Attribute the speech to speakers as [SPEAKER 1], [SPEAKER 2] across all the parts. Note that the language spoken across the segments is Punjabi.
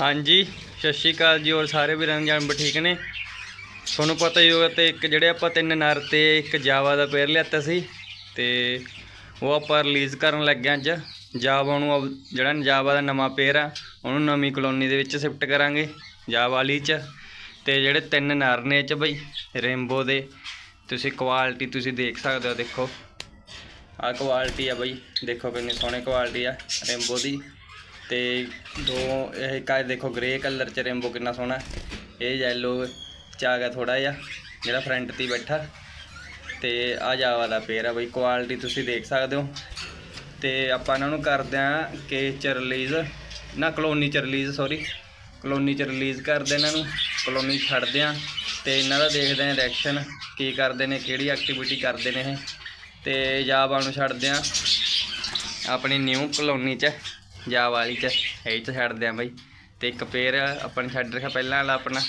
[SPEAKER 1] ਹਾਂਜੀ, ਸਤਿ ਸ਼੍ਰੀ ਅਕਾਲ ਜੀ ਔਰ ਸਾਰੇ ਵੀਰਾਂ ਨੂੰ ਜਾਨਵਰ ਠੀਕ ਨੇ? ਤੁਹਾਨੂੰ ਪਤਾ ਹੀ ਹੋਗਾ ਤੇ ਇੱਕ ਜਿਹੜੇ ਆਪਾਂ ਤਿੰਨ ਨਰ ਤੇ ਇੱਕ ਜਾਵਾ ਦਾ ਪੇਅਰ ਲਿਆਤਾ ਸੀ ਤੇ ਉਹ ਆਪਾਂ ਰਿਲੀਜ਼ ਕਰਨ ਲੱਗੇ ਅੱਜ। ਜਾਵਾ ਨੂੰ ਅਬ- ਜਿਹੜਾ ਜਾਵਾ ਦਾ ਨਵਾਂ ਪੇਅਰ ਆ, ਉਹਨੂੰ ਨਵੀਂ ਕਲੋਨੀ ਦੇ ਵਿੱਚ ਸ਼ਿਫਟ ਕਰਾਂਗੇ, ਜਾਵਾ ਵਾਲੀ ਚ। ਤੇ ਜਿਹੜੇ ਤਿੰਨ ਨਰ ਨੇ ਚ ਬਈ ਰੇਨਬੋ ਦੇ, ਤੁਸੀਂ ਕੁਆਲਿਟੀ ਤੁਸੀਂ ਦੇਖ ਸਕਦੇ ਹੋ, ਦੇਖੋ। ਆਹ ਕੁਆਲਿਟੀ ਆ ਬਈ, ਦੇਖੋ ਕਿੰਨੀ ਸੋਹਣੀ ਕੁਆਲਿਟੀ ਆ ਰੇਨਬੋ ਦੀ। ਤੇ ਦੋ, ਇਹ ਕਾ ਦੇਖੋ ਗ੍ਰੇ ਕਲਰ ਚ ਰੇਨਬੋ ਕਿੰਨਾ ਸੋਹਣਾ ਇਹ ਯੈਲੋ ਚ ਆ ਗਿਆ ਥੋੜਾ ਜਿਹਾ, ਜਿਹੜਾ ਫਰੰਟ ਤੇ ਹੀ ਬੈਠਾ। ਤੇ ਆ ਜਾਵਾ ਦਾ ਪੇਅਰ ਆ ਬਈ ਕੁਆਲਿਟੀ ਤੁਸੀਂ ਦੇਖ ਸਕਦੇ ਹੋ। ਤੇ ਆਪਾਂ ਇਹਨਾਂ ਨੂੰ ਕਰਦੇ ਆ ਕੇ ਚ ਰਿਲੀਜ਼ ਨਾ ਕਲੋਨੀ ਚ ਰਿਲੀਜ਼ ਸੌਰੀ ਕਲੋਨੀ ਚ ਰਿਲੀਜ਼ ਕਰਦੇ ਇਹਨਾਂ ਨੂੰ ਕਲੋਨੀ 'ਚ ਛੱਡਦੇ ਆ ਤੇ ਇਹਨਾਂ ਦਾ ਦੇਖਦੇ ਆ ਰਿਐਕਸ਼ਨ ਕੀ ਕਰਦੇ ਨੇ, ਕਿਹੜੀ ਐਕਟੀਵਿਟੀ ਕਰਦੇ ਨੇ ਇਹ। ਤੇ ਜਾਵਾ ਨੂੰ ਛੱਡਦੇ ਆ ਆਪਣੀ ਨਿਊ ਕਲੋਨੀ ਚ। ਜਾ ਵਾਲੀ ਚ, ਇਹ ਚ ਛੱਡਦੇ ਆ ਬਾਈ। ਤੇ ਇੱਕ ਪੇਅਰ ਆਪਾਂ ਨੇ ਛੱਡ ਰੱਖਿਆ ਪਹਿਲਾਂ ਵਾਲਾ ਆਪਣਾ।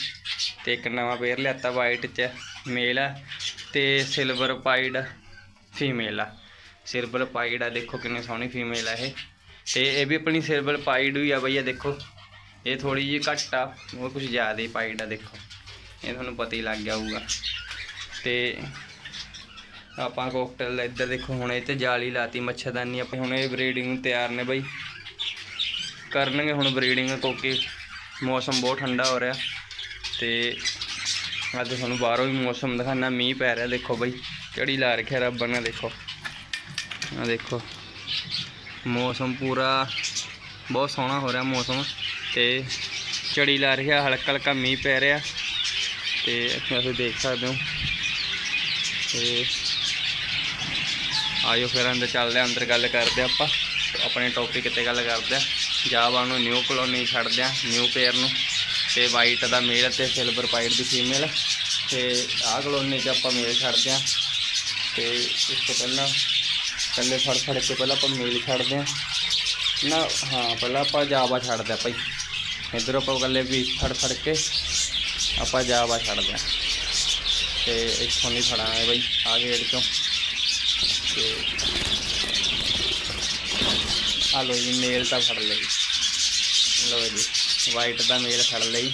[SPEAKER 1] ਤੇ ਇੱਕ ਨਵਾਂ ਪੇਅਰ ਲਿਆਤਾ ਵਾਈਟ ਚ ਮੇਲ ਆ। ਤੇ ਸਿਲਵਰ ਪਾਈਡ ਫੀਮੇਲ ਆ। ਸਿਲਵਰ ਪਾਈਡ ਆ, ਦੇਖੋ ਕਿੰਨੀ ਸੋਹਣੀ ਫੀਮੇਲ ਆ ਇਹ। ਤੇ ਇਹ ਵੀ ਆਪਣੀ ਸਿਲਵਰ ਪਾਈਡ ਹੀ ਆ ਬਈ, ਇਹ ਦੇਖੋ। ਇਹ ਥੋੜੀ ਜਿਹੀ ਘੱਟ ਆ, ਉਹ ਕੁਝ ਜ਼ਿਆਦਾ ਹੀ ਪਾਈਡ ਆ, ਦੇਖੋ। ਇਹ ਤੁਹਾਨੂੰ ਪਤਾ ਹੀ ਲੱਗ ਗਿਆ ਹੋਊਗਾ। ਤੇ ਆਪਾਂ ਕੋਕਟੇਲ ਇੱਧਰ ਦੇਖੋ, ਹੁਣ ਇਹ ਤੇ ਜਾਲੀ ਲਾਤੀ, ਮੱਛਰਦਾਨੀ। ਆਪਾਂ ਹੁਣ ਇਹ ਬਰੀਡਿੰਗ ਨੂੰ ਤਿਆਰ ਨੇ ਬਈ। ਕਰਨਗੇ ਹੁਣ ਬਰੀਡਿੰਗ ਕਿਉਂਕਿ ਮੌਸਮ ਬਹੁਤ ਠੰਡਾ ਹੋ ਰਿਹਾ ਤੇ ਅੱਜ ਤੁਹਾਨੂੰ ਬਾਹਰੋਂ ਵੀ ਮੌਸਮ ਦਿਖਾਣਾ ਮੀਂਹ ਪੈ ਰਿਹਾ, ਦੇਖੋ ਬਈ, ਕਿਹੜੀ ਲਾ ਰੱਖਿਆ ਰੱਬ ਨੇ, ਦੇਖੋ। ਆ ਦੇਖੋ, ਮੌਸਮ ਪੂਰਾ ਬਹੁਤ ਸੋਹਣਾ ਹੋ ਰਿਹਾ ਮੌਸਮ ਤੇ ਝੜੀ ਲਾ ਰਿਹਾ ਹਲਕਾ ਹਲਕਾ ਮੀਂਹ ਪੈ ਰਿਹਾ ਤੇ ਤੁਸੀਂ ਦੇਖ ਸਕਦੇ ਹੋ। ਤੇ ਆਇਓ ਫਿਰ ਅੰਦਰ ਚੱਲਦੇ ਹਾਂ, ਅੰਦਰ ਗੱਲ ਕਰਦੇ ਹਾਂ ਆਪਾਂ, ਆਪਣੇ ਟੌਪਿਕ ਤੇ ਗੱਲ ਕਰਦੇ ਆ ਜਾਵਾ ਨੂੰ ਨਿਊ ਕਲੋਨੀ ਛੱਡਦੇ ਆ ਨਿਊ ਪੇਅਰ ਨੂੰ ਤੇ ਵਾਈਟ ਦਾ ਮੇਲ ਤੇ ਸਿਲਵਰ ਪਾਈਡ ਦੀ ਫੀਮੇਲ ਤੇ ਆਹ ਕਲੋਨੀ 'ਚ ਆਪਾਂ ਮੇਲ ਛੱਡਦੇ ਆ ਤੇ ਇਸ ਤੋਂ ਪਹਿਲਾਂ ਕੱਲੇ ਫੜ ਫੜ ਕੇ ਪਹਿਲਾਂ ਆਪਾਂ ਮੇਲ ਛੱਡਦੇ ਆ ਨਾ, ਹਾਂ, ਪਹਿਲਾਂ ਆਪਾਂ ਜਾਵਾ ਛੱਡਦੇ ਆ ਭਾਈ। ਇਧਰ ਆਪਾਂ ਕੱਲੇ ਵੀ ਫੜ ਫੜ ਕੇ ਆਪਾਂ ਜਾਵਾ ਛੱਡਦੇ ਆ ਤੇ ਇੱਥੋਂ ਨਹੀਂ ਫੜਾਂਗੇ ਬਾਈ ਆ ਗੇਟ ਚੋਂ। ਤੇ ਆ ਲੋ ਜੀ ਮੇਲ ਤਾਂ ਫੜ ਲਈ। ਲੋ ਜੀ ਵਾਈਟ ਦਾ ਮੇਲ ਫੜ ਲਈ।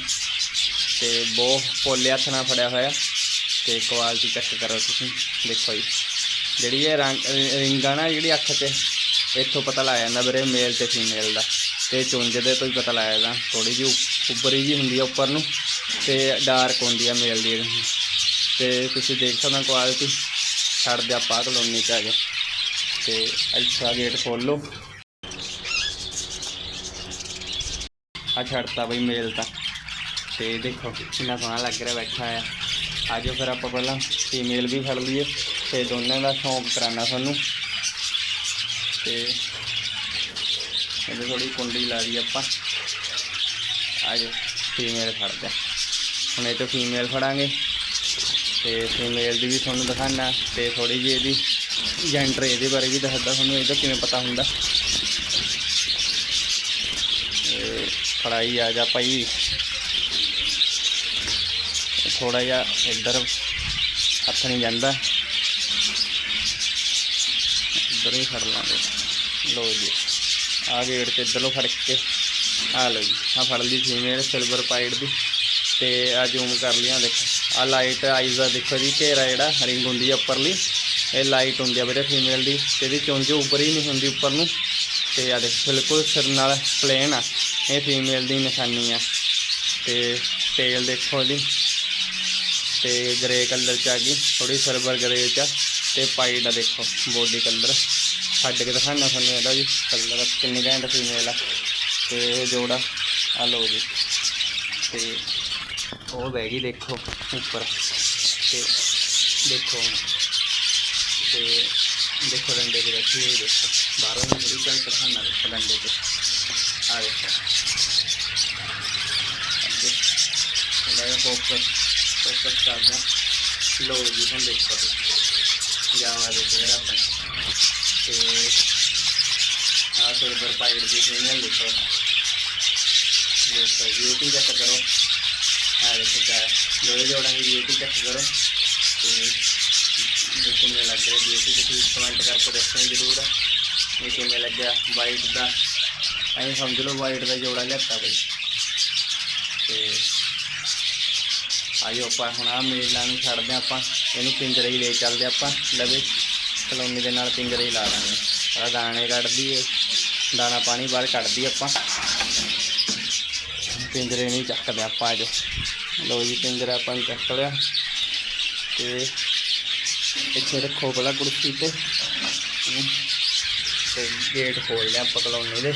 [SPEAKER 1] ਤੇ ਬਹੁਤ ਪੋਲੇ ਹੱਥ ਨਾਲ ਫੜਿਆ ਹੋਇਆ। ਤੇ ਕੁਆਲਿਟੀ ਚੈੱਕ ਕਰੋ ਤੁਸੀਂ, ਦੇਖੋ ਜੀ। ਜਿਹੜੀ ਇਹ ਰੰਗ, ਰਿੰਗ ਆ ਨਾ ਜਿਹੜੀ ਅੱਖ ਤੇ, ਇੱਥੋਂ ਪਤਾ ਲੱਗ ਜਾਂਦਾ ਵੀਰੇ ਮੇਲ ਤੇ ਫੀਮੇਲ ਦਾ। ਤੇ ਚੁੰਝ ਦੇ ਤੋਂ ਹੀ ਪਤਾ ਲੱਗ ਜਾਂਦਾ। ਥੋੜੀ ਜਿਹੀ ਉੱਪਰੀ ਜੀ ਹੁੰਦੀ ਆ ਉੱਪਰ ਨੂੰ, ਤੇ ਡਾਰਕ ਹੁੰਦੀ ਆ ਮੇਲ ਦੀ। ਤੇ ਤੁਸੀਂ ਦੇਖ ਸਕਦੇ ਹੋ ਕੁਆਲਿਟੀ ਛੱਡ ਦੇ ਆਪਾਂ ਕਲੋਨੀ ਚ ਆ ਗਏ। ਤੇ ਅੱਛਾ ਗੇਟ ਖੋਲ ਲਓ। ਆ ਛੱਡਤਾ ਬਈ ਮੇਲ ਤਾਂ। ਤੇ ਦੇਖੋ, ਕਿੰਨਾ ਸੋਹਣਾ ਲੱਗ ਰਿਹਾ ਬੈਠਾ ਆ ਆਜੋ ਫਿਰ ਆਪਾਂ ਪਹਿਲਾਂ ਫੀਮੇਲ ਵੀ ਫੜ ਲਈਏ। ਤੇ ਦੋਨਾਂ ਦਾ ਸ਼ੌਂਕ ਕਰਾਣਾ ਤੁਹਾਨੂੰ। ਤੇ ਇਹਦੇ ਥੋੜੀ ਕੁੰਡੀ ਲਾ ਦੀ ਆਪਾਂ। ਆਜੋ ਫੀਮੇਲ ਫੜਦੇ ਹੁਣ ਇਹ ਤੋਂ ਫੀਮੇਲ ਫੜਾਂਗੇ। ਤੇ ਫੀਮੇਲ ਦੀ ਵੀ ਤੁਹਾਨੂੰ ਦਿਖਾਣਾ ਤੇ ਥੋੜੀ ਜਿਹੀ ਇਹਦੀ ਜੈਂਡਰ ਇਹਦੇ ਬਾਰੇ ਵੀ ਦੱਸਦਾ। ਤੁਹਾਨੂੰ ਇਹਦਾ ਕਿਵੇਂ ਪਤਾ ਹੁੰਦਾ। ਇਹ ਫੜਾਈ ਆ ਜਾ ਭਾਈ। ਥੋੜਾ ਜਿਹਾ ਇੱਧਰ ਹੱਥ ਨਹੀਂ ਜਾਂਦਾ। ਇੱਧਰ ਹੀ ਫੜ ਲਾਂਗੇ। ਲੋ ਜੀ, ਆ ਗੇੜ ਤੇ ਇੱਧਰੋਂ ਫੜ ਕੇ। ਆ ਲਓ ਜੀ ਆ ਫੜ ਲਈ ਫੀਮੇਲ ਸਿਲਵਰ ਪਾਈਡ ਦੀ। ਤੇ ਆ ਜ਼ੂਮ ਕਰ ਲਿਆ ਦੇਖੋ। ਆ ਲਾਈਟ ਆਈਜ਼ ਦਾ ਦੇਖੋ ਜੀ, ਘੇਰਾ ਜਿਹੜਾ ਰਿੰਗ ਹੁੰਦੀ ਆ ਉੱਪਰਲੀ। ਇਹ ਲਾਈਟ ਹੁੰਦੀ ਆ ਵੀਰੇ ਫੀਮੇਲ ਦੀ। ਤੇ ਇਹਦੀ ਚੁੰਝ ਉੱਪਰ ਹੀ ਨਹੀਂ ਹੁੰਦੀ ਉੱਪਰ ਨੂੰ। ਤੇ ਆ ਦੇਖੋ, ਬਿਲਕੁਲ ਸਿਰ ਨਾਲ ਪਲੇਨ ਆ। ਇਹ ਫੀਮੇਲ ਦੀ ਨਿਸ਼ਾਨੀ ਆ। ਤੇ ਟੇਲ ਦੇਖੋ ਜੀ। ਤੇ ਗ੍ਰੇ ਕਲਰ ਚ ਆ ਗਈ। ਥੋੜੀ ਸਰਵਰ ਗ੍ਰੇ ਚ ਆ, ਤੇ ਪਾਈਡ ਆ ਦੇਖੋ ਬੋਡੀ ਕਲਰ ਛੱਡ ਕੇ ਦਿਖਾਣਾ ਤੁਹਾਨੂੰ ਇਹਦਾ ਵੀ ਕਲਰ ਕਿੰਨੀ ਘੈਂਟ ਫੀਮੇਲ ਆ। ਤੇ ਇਹ ਜੋੜਾ ਆ ਲਓ ਜੀ। ਤੇ ਉਹ ਬਹਿ ਗਈ ਦੇਖੋ ਉੱਪਰ। ਤੇ ਦੇਖੋ ਹੁਣ। ਤੇ ਦੇਖੋ ਡੰਡੇ ਤੇ ਬੈਠੀ ਹੋਈ ਦੇਖੋ। ਬਾਹਰੋਂ ਵੀ ਬੜੀ ਦਿਖਾਣਾ ਦੇਖੋ ਡੰਡੇ ਤੇ। ਆ ਦੇਖੋ। ਇਹਦਾ ਫੋਕਸ ਫੋਕਸ ਕਰਦਾ। ਲੋ ਜੀ, ਹੁਣ ਦੇਖੋ ਤੁਸੀਂ। ਜਾਵਾ ਦੇ ਤੇਰਾ ਆਪਣਾ ਤੇ ਆ ਸਿਲਵਰ ਪਾਈਡ ਦੀ ਫੀਮੇਲ ਦੇਖੋ ਦੇਖੋ ਬਿਊਟੀ ਚੈੱਕ ਕਰੋ। ਆ ਦੇਖੋ ਕਿਆ ਹੈ ਜੋੜਾਂ ਦੀ ਬਿਊਟੀ ਚੈੱਕ ਕਰੋ। ਤੇ ਜੇ ਕਿਵੇਂ ਲੱਗ ਰਿਹਾ ਬਿਊਟੀ ਤੁਸੀਂ ਕਮੈਂਟ ਕਰਕੇ ਦੱਸਣਾ ਜ਼ਰੂਰ। ਇਹ ਕਿਵੇਂ ਲੱਗਿਆ ਵਾਈਟ ਦਾ? ਐਂ ਸਮਝ ਲਓ ਵਾਈਟ ਦਾ ਜੋੜਾ ਲਿਆਤਾ ਬਈ ਤੇ ਆਜੋ ਆਪਾਂ ਹੁਣ ਆ ਮੇਲਾਂ ਨੂੰ ਛੱਡਦੇ ਹਾਂ ਆਪਾਂ, ਇਹਨੂੰ ਪਿੰਜਰੇ ਹੀ ਲੈ ਚੱਲਦੇ ਆਪਾਂ, ਲਵੇ ਕਲੋਨੀ ਦੇ ਨਾਲ ਪਿੰਜਰੇ ਹੀ ਲਾ ਦਾਂਗੇ ਆ ਦਾਣੇ ਕੱਢਦੀ ਏ ਦਾਣਾ ਪਾਣੀ ਬਾਹਰ ਕੱਢਦੀ ਆਪਾਂ। ਪਿੰਜਰੇ ਨਹੀਂ ਚੱਕਦੇ ਆਪਾਂ ਆਜੋ ਲਓ ਜੀ, ਪਿੰਜਰਾ ਆਪਾਂ ਨੇ ਚੱਕ ਲਿਆ। ਤੇ ਇੱਥੇ ਰੱਖੋ ਪਹਿਲਾਂ ਕੁਰਸੀ ਤੇ। ਤੇ ਗੇਟ ਖੋਲ ਲਿਆ ਆਪਾਂ ਕਲੋਨੀ ਦੇ।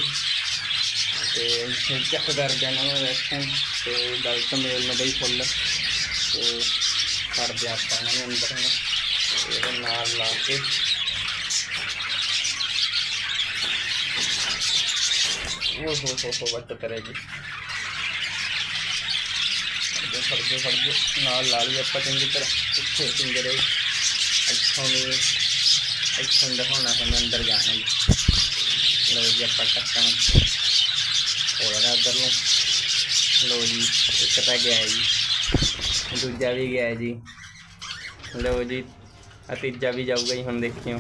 [SPEAKER 1] ਤੇ ਇੱਥੇ ਚੈੱਕ ਕਰ ਜਾਣਾ ਮੈਂ ਵੈਸਟਰਨ ਤੇ ਗਲਤ ਮੇਲ ਨੇ ਬਈ ਫੁੱਲ ਤੇ ਕਰਦੇ ਆਪਾਂ ਇਹਨਾਂ ਨੂੰ ਅੰਦਰ ਨੂੰ ਤੇ ਇਹਦੇ ਨਾਲ ਲਾ ਕੇ ਉਹ ਹੋ ਹੋ ਹੋ ਵੱਟ ਕਰੇ ਜੀ ਫੜਦੇ ਫੜਦੇ ਫੜਦੇ ਨਾਲ ਲਾ ਲਈ ਆਪਾਂ ਚੰਗੀ ਤਰ੍ਹਾਂ ਇੱਥੇ ਪਿੰਜਰੇ ਇੱਥੋਂ ਵੀ ਇੱਥੋਂ ਦਿਖਾਉਣਾ ਸਾਨੂੰ ਅੰਦਰ ਜਾਣਾ ਜੀ ਲਓ ਜੀ ਆਪਾਂ ਟੱਕਣ ਹੋਇਆ ਅੰਦਰ ਨੂੰ ਲਓ ਜੀ ਇੱਕ ਤਾਂ ਗਿਆ ਹੈ ਜੀ ਦੂਜਾ ਵੀ ਗਿਆ ਜੀ। ਲਓ ਜੀ ਆ ਤੀਜਾ ਵੀ ਜਾਊਗਾ ਜੀ, ਹੁਣ ਦੇਖਿਓ।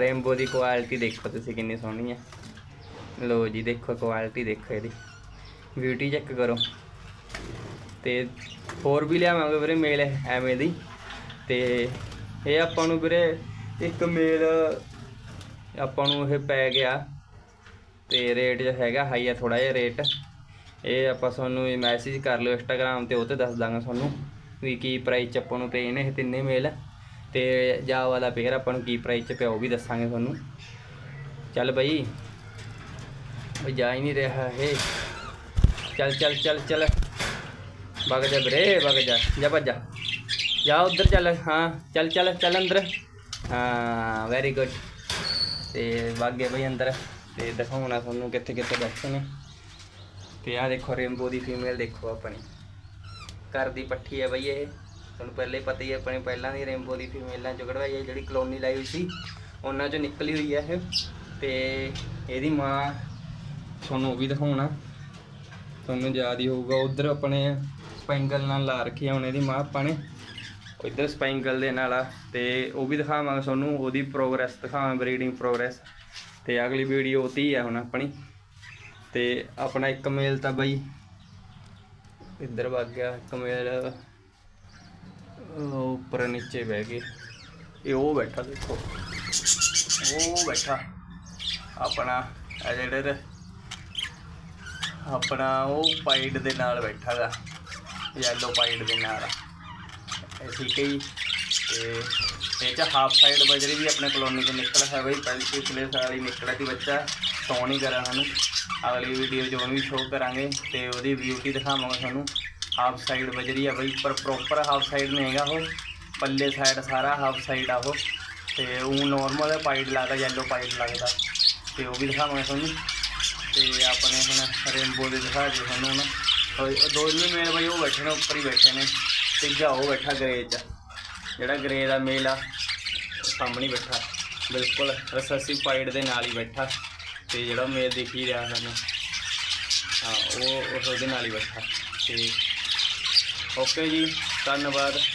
[SPEAKER 1] ਰੇਨਬੋ ਦੀ ਕੁਆਲਿਟੀ ਦੇਖੋ ਤੁਸੀਂ ਕਿੰਨੀ ਸੋਹਣੀ ਹੈ ਲਓ ਜੀ, ਦੇਖੋ ਕੁਆਲਿਟੀ ਦੇਖੋ ਇਹਦੀ। ਬਿਊਟੀ ਚੈੱਕ ਕਰੋ। ਤੇ ਹੋਰ ਵੀ ਲਿਆਵਾਂਗੇ ਵੀਰੇ ਮੇਲ, ਐਵੇਂ ਦੀ। ਤੇ ਇਹ ਆਪਾਂ ਨੂੰ ਵੀਰੇ ਇੱਕ ਮੇਲ, ਆਪਾਂ ਨੂੰ ਇਹ ਪੈ ਗਿਆ। ਤੇ ਰੇਟ ਜੋ ਹੈਗਾ ਹਾਈ ਆ ਥੋੜਾ ਜਿਹਾ ਰੇਟ ਇਹ ਆਪਾਂ ਤੁਹਾਨੂੰ ਮੈਸੇਜ ਕਰ ਲਿਓ ਇੰਸਟਾਗ੍ਰam ਤੇ, ਉਹ ਤੇ ਦੱਸ ਦਾਂਗਾ ਤੁਹਾਨੂੰ। ਵੀ ਕੀ ਪ੍ਰਾਈਸ ਚ ਆਪਾਂ ਨੂੰ ਪਏ ਨੇ ਇਹ ਤਿੰਨੇ ਮੇਲ ਤੇ ਜਾ ਵਾਲਾ ਪੇਅਰ ਆਪਾਂ ਨੂੰ ਕੀ ਪ੍ਰਾਈਸ ਚ ਪਿਆ ਉਹ ਵੀ ਦੱਸਾਂਗੇ ਤੁਹਾਨੂੰ। ਚੱਲ ਬਈ। ਉਹ ਜਾ ਹੀ ਨਹੀਂ ਰਿਹਾ ਇਹ। ਚੱਲ ਚੱਲ ਚੱਲ ਚੱਲ। ਵਗ ਜਾ ਵੀਰੇ, ਵਗ ਜਾ। ਜਾ ਭੱਜ ਜਾ। ਜਾ ਉਧਰ ਚੱਲ। ਹਾਂ, ਚੱਲ ਚੱਲ ਚੱਲ ਅੰਦਰ। ਹਾਂ ਵੈਰੀ ਗੁੱਡ ਤੇ ਵਾਗੇ ਬਈ ਅੰਦਰ। ਤੇ ਦਿਖਾਉਣਾ ਤੁਹਾਨੂੰ ਕਿੱਥੇ ਕਿੱਥੇ ਬੈਠੇ ਨੇ। ਤੇ ਆਹ ਦੇਖੋ ਰੇਨਬੋ ਦੀ ਫੀਮੇਲ ਦੇਖੋ ਆਪਣੀ। ਘਰ ਦੀ ਪੱਠੀ ਹੈ ਬਈ ਇਹ। ਤੁਹਾਨੂੰ ਪਹਿਲੇ ਪਤਾ ਹੀ ਹੈ ਆਪਣੀ ਪਹਿਲਾਂ ਦੀ ਰੇਮਬੋ ਦੀ ਫੀਮੇਲਾਂ ਚੋਂ ਕਢਵਾਈ ਹੈ ਜਿਹੜੀ ਕਲੋਨੀ ਲਾਈ ਹੋਈ ਸੀ। ਉਹਨਾਂ ਚੋਂ ਨਿਕਲੀ ਹੋਈ ਹੈ ਇਹ। ਤੇ ਇਹਦੀ ਮਾਂ, ਤੁਹਾਨੂੰ ਉਹ ਵੀ ਦਿਖਾਉਣਾ। ਤੁਹਾਨੂੰ ਯਾਦ ਹੀ ਹੋਊਗਾ, ਉਧਰ ਆਪਣੇ ਸਪੈਂਗਲ ਨਾਲ ਲਾ ਰੱਖੀ ਆ ਹੁਣ ਇਹਦੀ ਮਾਂ ਆਪਾਂ ਨੇ। ਇਧਰ ਸਪੈਂਗਲ ਦੇ ਨਾਲ ਆ, ਤੇ ਉਹ ਵੀ ਦਿਖਾਵਾਂਗੇ ਤੁਹਾਨੂੰ, ਉਹਦੀ ਪ੍ਰੋਗਰੈਸ ਦਿਖਾਵਾਂ ਬਰੀਡਿੰਗ ਪ੍ਰੋਗਰੈਸ। ਤੇ ਅਗਲੀ ਵੀਡੀਓ ਉਹਤੀ ਹੈ ਹੁਣ ਆਪਣੀ। ਤੇ ਆਪਣਾ ਇੱਕ ਮੇਲ ਤਾਂ ਬਈ ਇੱਧਰ ਵਗ ਗਿਆ ਕਮੇਲ ਉੱਪਰ ਨੀਚੇ ਬਹਿ ਗਏ ਇਹ ਉਹ ਬੈਠਾ ਦੇਖੋ। ਉਹ ਬੈਠਾ। ਆਪਣਾ ਆ ਆਪਣਾ ਉਹ ਪਾਈਡ ਦੇ ਨਾਲ ਬੈਠਾ ਗਾ ਯੈਲੋ ਪਾਈਡ ਦੇ ਨਾਲ। ਠੀਕ ਹੈ ਜੀ। ਤੇ ਇਹ ਚ ਹਾਫ ਸਾਈਡ ਬਜਰੀ ਵੀ ਆਪਣੇ ਕਲੋਨੀ ਤੋਂ ਨਿਕਲ ਹੈ ਬਈ। ਪਹਿਲੇ ਪਿਛਲੇ ਸਾਲ ਹੀ ਨਿਕਲਿਆ ਸੀ ਬੱਚਾ। ਸੌ ਨਹੀਂ ਕਰਾ ਸਾਨੂੰ। ਅਗਲੀ ਵੀਡੀਓ 'ਚ ਉਹਨੂੰ ਵੀ ਸ਼ੋਅ ਕਰਾਂਗੇ ਤੇ ਉਹਦੀ ਬਿਊਟੀ ਦਿਖਾਵਾਂਗੇ ਤੁਹਾਨੂੰ। ਹਾਫ ਸਾਈਡ ਬਜਰੀ ਆ ਬਈ, ਪਰ ਪ੍ਰੋਪਰ ਹਾਫ ਸਾਈਡ ਨਹੀਂ ਹੈਗਾ ਉਹ। ਪੱਲੇ ਸਾਈਡ ਸਾਰਾ ਹਾਫ ਸਾਈਡ ਆ ਉਹ। ਤੇ ਉਹ ਨੋਰਮਲ ਪਾਈਟ ਲੱਗਦਾ ਯੈਲੋ ਪਾਈਟ ਲੱਗਦਾ। ਤੇ ਉਹ ਵੀ ਦਿਖਾਵਾਂਗੇ ਤੁਹਾਨੂੰ। ਤੇ ਆਪਣੇ ਹੁਣ ਰੇਨਬੋ ਦੇ ਦਿਖਾ ਦਿਓ ਤੁਹਾਨੂੰ ਹੁਣ। ਦੋ ਹੀ ਮੇਲ ਬਈ ਉਹ ਬੈਠੇ ਨੇ, ਉੱਪਰ ਹੀ ਬੈਠੇ ਨੇ। ਤੀਜਾ ਉਹ ਬੈਠਾ ਗਰੇ 'ਚ। ਜਿਹੜਾ ਗਰੇ ਦਾ ਮੇਲ ਆ, ਸਾਹਮਣੇ ਬੈਠਾ। ਬਿਲਕੁਲ ਰਸੈਸਿਵ ਪਾਈਟ ਦੇ ਨਾਲ ਹੀ ਬੈਠਾ। ਤੇ ਜਿਹੜਾ ਮੇਲ ਦਿਖ ਹੀ ਰਿਹਾ ਸਾਨੂੰ, ਹਾਂ, ਉਹ ਉਸ ਉਹਦੇ ਨਾਲ ਹੀ ਬੈਠਾ ਤੇ ਓਕੇ ਜੀ, ਧੰਨਵਾਦ।